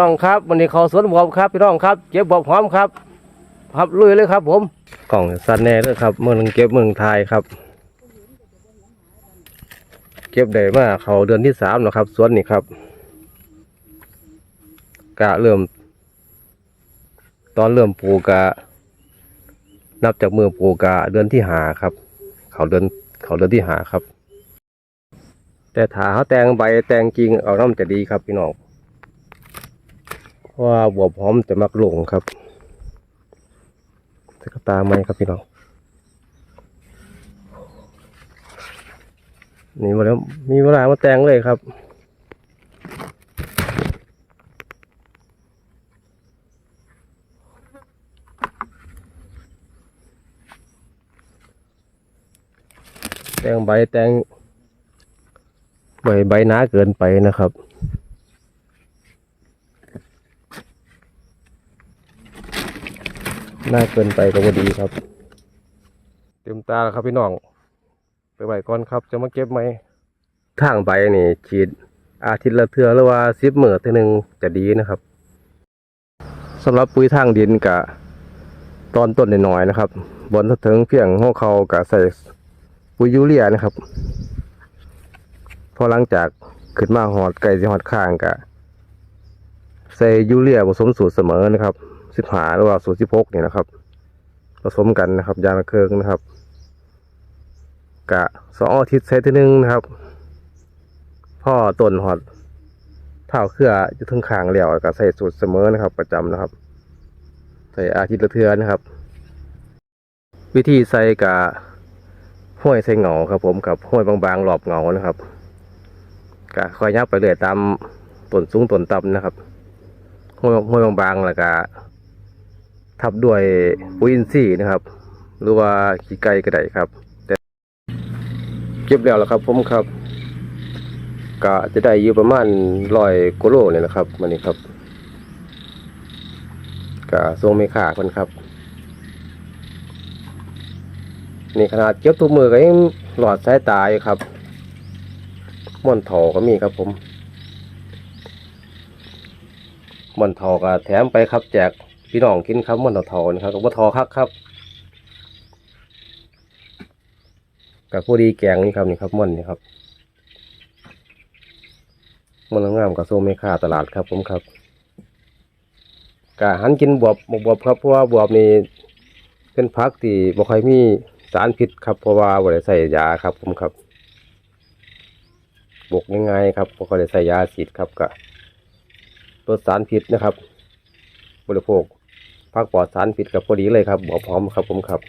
น้องครับวันนี้เขาสวนบวบครับพี่น้องครับเก็บบวบหอมครับครับลุยเลยครับ ผมกล่องสันแน่เลยครับ เมืองเก็บเมืองไทยครับ เก็บได้มาเขาเดือนที่สามแล้วครับสวนนี่ครับกะเริ่ม ตอนเริ่มปลูกกะ นับจากมือปลูกกะเดือนที่หาครับ เขาเดือนเขาเดือนที่หาครับ แต่ถาเขาแตงใบแตงจริงเอาน้ำจะดีครับพี่น้อง เพราะว่าบวบหอมจะมักหลงครับสกตาไหมครับพี่น้องนี่มาแล้วมีเวลามาแต่งเลยครับแตงใบแตงใบใบหนาเกินไปนะครับ น่าเกินไปก็บ่ดีครับ เต็มตาแล้วครับพี่น้อง ไปไหวก่อนครับ จะมาเก็บไหมทางใบนี่ฉีดอาทิตย์ละเทือหรือว่าสิบเมื่อเท่อหนึงจะดีนะครับสำหรับปุ๋ยทางดินกะตอนต้นน้อยๆนะครับ บนถึงเพียงหัวเขากะใส่ปุ๋ยยูเรียนะครับพอหลังจากขึ้นมาหอดไก่สิหอดข้างกะใส่ยูเรียผสมสูตรเสมอนะครับ สิบหาหรือว่าสูตรสิบหกเนี่ยนะครับ ผสมกันนะครับ ยางละเคืองนะครับ กะสองอาทิตย์ใช้ทีหนึ่งนะครับ พ่อต้นหอดเท้าเครือจะถึงขางแล้วก็ใส่สูตรเสมอนะครับ ประจำนะครับ ใส่อาทิตย์ละเทือนะครับ วิธีใส่กะห้อยใส่เงาครับ ผมกับห้อยบางๆหลอบเงานะครับกะคอยยับไปเรื่อยตามต้นสูงต้นต่ำนะครับห้วยห้วยบางๆแล้วก็ ทับด้วยปุ๋ยอินทรีย์นะครับ หรือว่าขี้ไก่ก็ได้ครับแต่เก็บแล้วแล้วครับ ผมครับก็จะได้อยู่ประมาณร้อยกิโลเนี่ยนะครับมันนี้ครับก็ทรงไม่ขาคนครับนี่ขนาดเก็บตัวมือก็ยังหลอดสายตายครับม่อนถอก็มีครับผมมันทอก็แถมไปครับแจก พี่น้องกินครับมันทอนะครับกับว่าทอคักครับกับผู้ดีแกงนี่ครับนี่ครับมันนี่ครับมันงามกับโซเมค่าตลาดครับผมครับกะหันกินบวบบวบครับเพราะว่าบวบนี่เป็นพักที่บ่ค่อยมีสารพิษครับเพราะว่าบ่ได้ใส่ยาครับผมครับบกง่ายๆครับบ่ค่อยได้ใส่ยาฉีดครับกะลดสารพิษนะครับ บริโภค พักปลอดสารพิษกับพอดีเลยครับบวบหอมครับผมครับ